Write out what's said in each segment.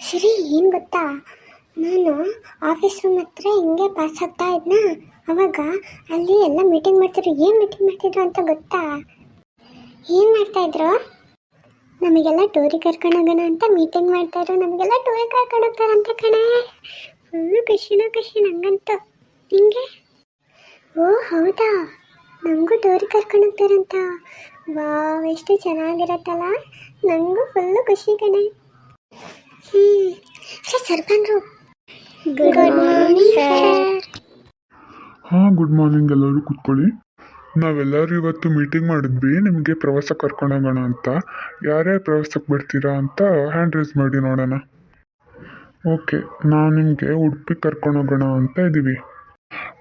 ಸರಿ ಏನು ಗೊತ್ತಾ? ನಾನು ಆಫೀಸ್ ರೂಮ್ ಹತ್ರ ಹಿಂಗೆ ಪಾಸ್ ಆಗ್ತಾ ಇದ್ನ? ಅವಾಗ ಅಲ್ಲಿ ಎಲ್ಲ ಮೀಟಿಂಗ್ ಮಾಡ್ತಿದ್ರು. ಏನು ಮೀಟಿಂಗ್ ಮಾಡ್ತಿದ್ರು ಅಂತ ಗೊತ್ತಾ? ಏನು ಮಾಡ್ತಾಯಿದ್ರು ನಮಗೆಲ್ಲ ಟೂರಿಗೆ ಕರ್ಕೊಂಡೋಗೋಣ ಅಂತ ಮೀಟಿಂಗ್ ಮಾಡ್ತಾಯಿದ್ರು ನಮಗೆಲ್ಲ ಟೂರಿಗೆ ಕರ್ಕೊಂಡೋಗ್ತಾರೆ ಅಂತ ಕಣೆ. ಫುಲ್ಲು ಖುಷಿನೋ ಖುಷಿ ನನಗಂತೂ ನಿಂಗೆ? ಓ, ಹೌದಾ? ನಮಗೂ ಟೂರಿಗೆ ಕರ್ಕೊಂಡೋಗ್ತಾರಂತ ವಾವ್, ಎಷ್ಟು ಚೆನ್ನಾಗಿರತ್ತಲ್ಲ? ನನಗೂ ಫುಲ್ಲು ಖುಷಿ ಕಣೆ. ಸರ್ ಸರ್ ಬಂದರು. ಗುಡ್ ಮಾರ್ನಿಂಗ್ ಸರ್ ಹಾಂ ಗುಡ್ ಮಾರ್ನಿಂಗ್ ಎಲ್ಲರೂ ಕೂತ್ಕೊಳ್ಳಿ. ನಾವೆಲ್ಲರೂ ಇವತ್ತು ಮೀಟಿಂಗ್ ಮಾಡಿದ್ವಿ. ನಿಮಗೆ ಪ್ರವಾಸ ಕರ್ಕೊಂಡೋಗೋಣ ಅಂತ. ಯಾರ್ಯಾರು ಪ್ರವಾಸಕ್ಕೆ ಬರ್ತೀರಾ ಅಂತ ಹ್ಯಾಂಡ್ ರೈಸ್ ಮಾಡಿ ನೋಡೋಣ. ಓಕೆ ನಾವು ನಿಮಗೆ ಉಡುಪಿ ಕರ್ಕೊಂಡೋಗೋಣ ಅಂತ ಇದ್ದೀವಿ.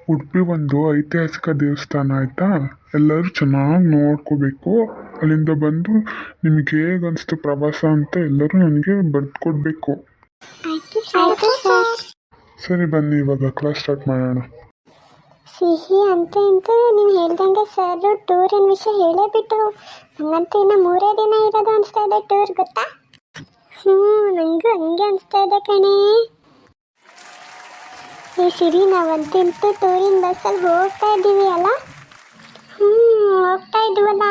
ಉಡುಪಿ ಒಂದು ಐತಿಹಾಸಿಕ ದೇವಸ್ಥಾನ ಆಯಿತಾ? ಎಲ್ಲರೂ ಚೆನ್ನಾಗಿ ನೋಡ್ಕೋಬೇಕು. ಅಲ್ಲಿಂದ ಬಂದು ನಿಮಗೆ ಹೇಗೆ ಅನಿಸ್ತು ಪ್ರವಾಸ ಅಂತ ಎಲ್ಲರೂ ನನಗೆ ಬರೆದು ಕೊಡಬೇಕು ಸರಿ. ಬನ್ನಿ ಇವಾಗ ಕ್ಲಾಸ್ ಸ್ಟಾರ್ಟ್ ಮಾಡೋಣ. ಸಿಹಿ ಅಂತ ಅಂತ ನೀವು ಹೇಳ್ದಂಗೆ ಸರ್ ಟೂರಿನ ವಿಷಯ ಹೇಳೇ ಬಿಟ್ಟು ನಂಗಂತೂ ಇನ್ನು ಮೂರೇ ದಿನ ಇರೋದು ಅನಿಸ್ತಾ ಇದೆ ಟೂರ್ ಗೊತ್ತಾ? ಹ್ಞೂ ನನಗೂ ಹಂಗೆ ಅನಿಸ್ತಾ ಇದೆ ಕಣಿ. ಈ ಸಿರಿ ನಾವಂತಿಂತ ಟೂರಿನ ಬಸ್ಸಲ್ಲಿ ಹೋಗ್ತಾ ಇದ್ದೀವಿ ಅಲ್ಲ? ಹ್ಞೂ ಹೋಗ್ತಾ ಇದ್ದೀವಲ್ಲ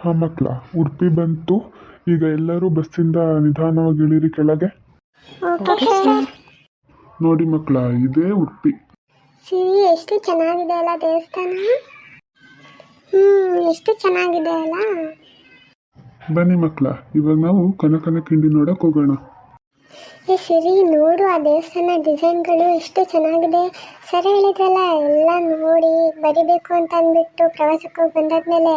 ಹಾಂ ಮಕ್ಕಳ ಉಡುಪಿ ಬಂತು. ಈಗ ಎಲ್ಲರೂ ಬಸ್ಸಿಂದ ನಿಧಾನವಾಗಿ ಇಳಿರಿ ಕೆಳಗೆ. Okay sir. ನೋಡಿ ಮಕ್ಕಳ ಇದೇ ಉಡುಪಿ. ಸಿರಿ ಎಷ್ಟು ಚೆನ್ನಾಗಿದೆ ಅಲ್ಲ ದೇವಸ್ಥಾನ? ಹ್ಞೂ ಎಷ್ಟು ಚೆನ್ನಾಗಿದೆ ಅಲ್ಲ? ಬನ್ನಿ ಮಕ್ಕಳ ಇವಾಗ ನಾವು ಕನಕನ ಕಿಂಡಿ ನೋಡಕ್ ಹೋಗೋಣ. ಏ ಸಿರಿ ನೋಡು ಆ ದೇವಸ್ಥಾನ ಡಿಸೈನ್ಗಳು ಎಷ್ಟು ಚೆನ್ನಾಗಿದೆ. ಸರಿ ಹೇಳಿದ್ರಲ್ಲ ಎಲ್ಲ ನೋಡಿ ಬರಿಬೇಕು ಅಂತ ಅಂದ್ಬಿಟ್ಟು ಪ್ರವಾಸಕ್ಕೆ ಹೋಗಿ ಬಂದಾದ್ಮೇಲೆ.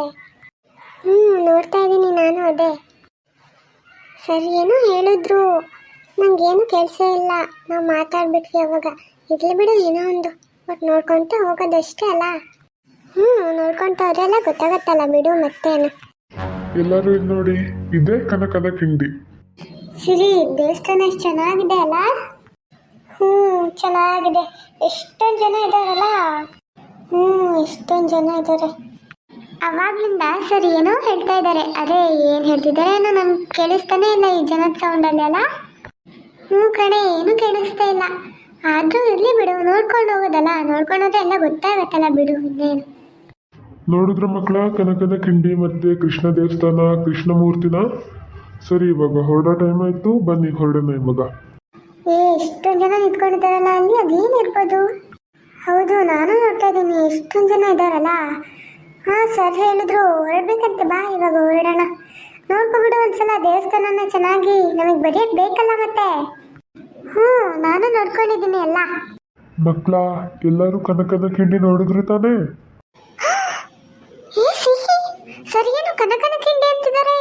ಹ್ಞೂ ನೋಡ್ತಾ ಇದ್ದೀನಿ ನಾನು ಅದೇ. ಸರಿ ಏನೋ ಹೇಳಿದ್ರು. ನಂಗೇನು ಕೆಲಸ ಇಲ್ಲ. ನಾವು ಮಾತಾಡ್ಬಿಟ್ವಿ ಅವಾಗ. ಇರಲಿ ಬಿಡು ಏನೋ ಒಂದು. ಬಟ್ ನೋಡ್ಕೊತ ಹೋಗೋದಷ್ಟೇ ಅಲ್ಲ. ಹ್ಞೂ ನೋಡ್ಕೊತ ಹೋದ್ರೆಲ್ಲ ಗೊತ್ತಾಗತ್ತಲ್ಲ ಬಿಡು ಮತ್ತೇನು. ಎಲ್ಲರೂ ಇದು ನೋಡಿ ಇದೇ ಕನಕದ ಕಿಂಡಿ. ಸಿರಿ ದೇವಸ್ಥಾನ ಎಷ್ಟು ಚೆನ್ನಾಗಿದೆ ಅಲ್ಲ? ಹ್ಞೂ ಚೆನ್ನಾಗಿದೆ. ಎಷ್ಟೊಂದು ಜನ ಇದ್ದಾರಲ್ಲ ಹ್ಞೂ ಎಷ್ಟೊಂದು ಜನ ಇದ್ದಾರೆ ಅವಾಗ್ಲಿಂದ ಸರ್ ಏನೋ ಹೇಳ್ತಾ ಇದ್ದಾರೆ. ಅದೇ ಏನು ಹೇಳ್ತಿದ್ದಾರೆ ಏನೋ ನಮ್ಗೆ ಕೇಳಿಸ್ತಾನೆ ಇಲ್ಲ ಈ ಜನದ ಸೌಂಡಲ್ಲಿ ಅಲ್ಲ ಹ್ಞೂ ಕಣೆ ಏನು ಕೇಳಿಸ್ತಾ ಇಲ್ಲ. ಆದರೂ ಇರಲಿ ಬಿಡು ನೋಡ್ಕೊಂಡು ಹೋಗೋದಲ್ಲ. ನೋಡ್ಕೊಂಡು ಹೋದ್ರೆ ಎಲ್ಲ ಗೊತ್ತಾಗತ್ತಲ್ಲ ಬಿಡು ಇನ್ನೇನು. ನೋಡಿದ್ರ ಮಕ್ಕಳ ಕನಕನ ಕಿಂಡಿ ಮತ್ತೆ ಕೃಷ್ಣ ದೇವಸ್ಥಾನ ಕೃಷ್ಣ ಮೂರ್ತಿನ ಸರಿ ಇವಾಗ ಹೊರಡೋ ಟೈಮ್ ಆಯ್ತು. ಬನ್ನಿ ಹೊರಡೋಣ ಇವಾಗ. ಏ ಎಷ್ಟೊಂದು ಜನ ನಿಂತ್ಕೊಂಡಿದ್ದಾರಲ್ಲ ಅಲ್ಲಿ ಅದೇನಿರ್ಬೋದು ಹೌದು ನಾನು ನೋಡ್ತಾ ಇದ್ದೀನಿ ಎಷ್ಟೊಂದು ಜನ ಇದ್ದಾರಲ್ಲ. ಹಾಂ ಸರ್ ಹೇಳಿದ್ರು ಹೊರಡ್ಬೇಕಂತೆ ಬಾ ಇವಾಗ ಹೊರಡೋಣ. ನೋಡ್ಕೊಬಿಡು ಒಂದ್ಸಲ ದೇವಸ್ಥಾನನ ಚೆನ್ನಾಗಿ ನಮಗೆ ಬರೆಯಕ್ ಬೇಕಲ್ಲ ಮತ್ತೆ? ಹ್ಞೂ ನಾನು ನೋಡ್ಕೊಂಡಿದ್ದೀನಿ ಎಲ್ಲ. ಮಕ್ಕಳ ಎಲ್ಲರೂ ಕನಕನ ಕಿಂಡಿ ನೋಡಿದ್ರು ತಾನೇ? ಏ ಸಿಹಿ ಸರಿ ಏನು ಕನಕನ ಕಿಂಡಿ ಅಂತಿದ್ದಾರೆ?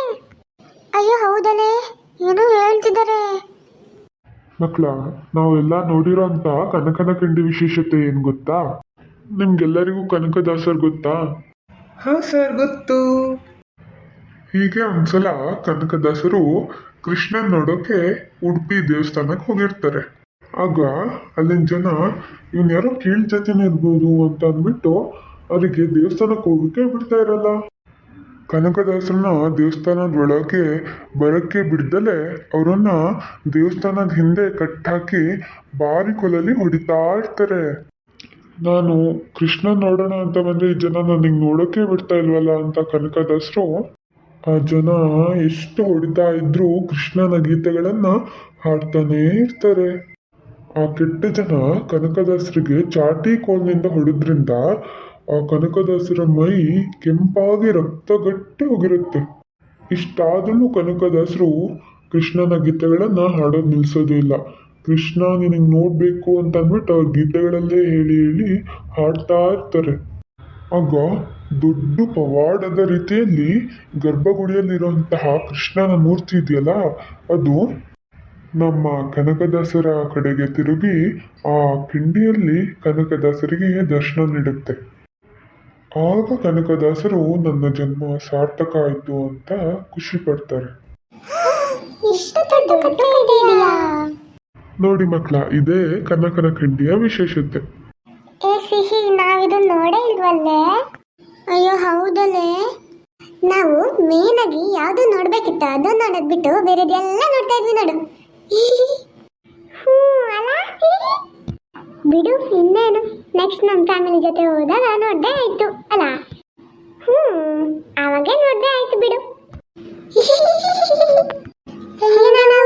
ಅಯ್ಯೋ ಹೌದಲೇ ಏನೋ ಹೇಳ್ತಿದ್ದಾರೆ. ಮಕ್ಕಳ ನಾವೆಲ್ಲ ನೋಡಿರೋ ಅಂತ ಕನಕನ ಕಿಂಡಿ ವಿಶೇಷತೆ ಏನು ಗೊತ್ತಾ? ನಿಮ್ಗೆಲ್ಲರಿಗೂ ಕನಕದಾಸರ್ ಗೊತ್ತಾ? ಹಾಂ ಸರ್, ಗೊತ್ತು. ಹೀಗೆ ಒಂದ್ಸಲ ಕನಕದಾಸರು ಕೃಷ್ಣನ್ ನೋಡೋಕೆ ಉಡುಪಿ ದೇವಸ್ಥಾನಕ್ಕೆ ಹೋಗಿರ್ತಾರೆ. ಆಗ ಅಲ್ಲಿನ ಜನ ಇವನ್ ಯಾರೋ ಕೀಳ್ ಜೊತೆನೇ ಇರ್ಬೋದು ಅಂತ ಅಂದ್ಬಿಟ್ಟು ಅವರಿಗೆ ದೇವಸ್ಥಾನಕ್ಕೆ ಹೋಗಕ್ಕೆ ಬಿಡ್ತಾ ಇರಲ್ಲ. ಕನಕದಾಸರನ್ನ ದೇವಸ್ಥಾನದ ಒಳಗೆ ಬರಕ್ಕೆ ಬಿಡ್ದಲೆ ಅವರನ್ನ ದೇವಸ್ಥಾನದ ಹಿಂದೆ ಕಟ್ಟಾಕಿ ಬಾರಿ ಕೊಲಲ್ಲಿ ಹೊಡಿತಾ ಇರ್ತಾರೆ. ನಾನು ಕೃಷ್ಣ ನೋಡೋಣ ಅಂತ ಬಂದ್ರೆ ಈ ಜನ ನನಗೆ ನೋಡೋಕೆ ಬಿಡ್ತಾ ಇಲ್ವಲ್ಲ ಅಂತ ಕನಕದಾಸರು, ಆ ಜನ ಎಷ್ಟು ಹೊಡಿತಾ ಇದ್ರೂ ಕೃಷ್ಣನ ಗೀತೆಗಳನ್ನು ಹಾಡ್ತಾನೇ ಇರ್ತಾರೆ. ಆ ಕೆಟ್ಟ ಜನ ಕನಕದಾಸರಿಗೆ ಚಾಟಿ ಕೋಲಿನಿಂದ ಹೊಡೆದ್ರಿಂದ ಆ ಕನಕದಾಸರ ಮೈ ಕೆಂಪಾಗಿ ರಕ್ತ ಗಟ್ಟಿ ಹೋಗಿರುತ್ತೆ. ಇಷ್ಟಾದರೂ ಕನಕದಾಸರು ಕೃಷ್ಣನ ಗೀತೆಗಳನ್ನು ಹಾಡೋದು ನಿಲ್ಸೋದೇ ಇಲ್ಲ. ಕೃಷ್ಣ ನಿನಗೆ ನೋಡಬೇಕು ಅಂತ ಅಂದ್ಬಿಟ್ಟು ಅವ್ರ ಗೀತೆಗಳಲ್ಲೇ ಹೇಳಿ ಹೇಳಿ ಹಾಡ್ತಾ ಇರ್ತಾರೆ. ಆಗ ದೊಡ್ಡ ಪವಾಡದ ರೀತಿಯಲ್ಲಿ ಗರ್ಭಗುಡಿಯಲ್ಲಿರುವಂತಹ ಕೃಷ್ಣನ ಮೂರ್ತಿ ಇದೆಯಲ್ಲ, ಅದು ನಮ್ಮ ಕನಕದಾಸರ ಕಡೆಗೆ ತಿರುಗಿ ಆ ಕಿಂಡಿಯಲ್ಲಿ ಕನಕದಾಸರಿಗೆ ದರ್ಶನ ನೀಡುತ್ತೆ. ಆಗ ಕನಕದಾಸರು, ನನ್ನ ಜನ್ಮ ಸಾರ್ಥಕ ಆಯಿತು ಅಂತ ಖುಷಿ ಪಡ್ತಾರೆ. ನೋಡಿ ಮಕ್ಕಳ, ಇದೇ ಕನಕನ ಕಿಂಡಿಯ ವಿಶೇಷತೆ. ಏ ಸಿಹಿ ನೋಡೇ ಇಲ್ವಲ್ಲ? ಅಯ್ಯೋ, ಹೌದಲ್ಲೇ? ನಾವು ಮೇನ್ ಆಗಿ ಯಾವುದು ನೋಡಬೇಕಿತ್ತು ಅದು ನೋಡೋದ್ ಬಿಟ್ಟು ಬೇರೆದೆಲ್ಲ ನೋಡ್ತಾ ಇದ್ವಿ ನೋಡು. ಹ್ಞೂ, ಅಲ್ಲ? ಬಿಡು, ಇನ್ನೇನು? ನೆಕ್ಸ್ಟ್ ನಮ್ಮ ಫ್ಯಾಮಿಲಿ ಜೊತೆ ಹೋದಾಗ ನೋಡ್ದೆ ಆಯ್ತು, ಅಲ್ಲ? ಹ್ಞೂ ಅವಾಗೆ ನೋಡ್ದೆ ಆಯ್ತು ಬಿಡು. ಏನಾನ?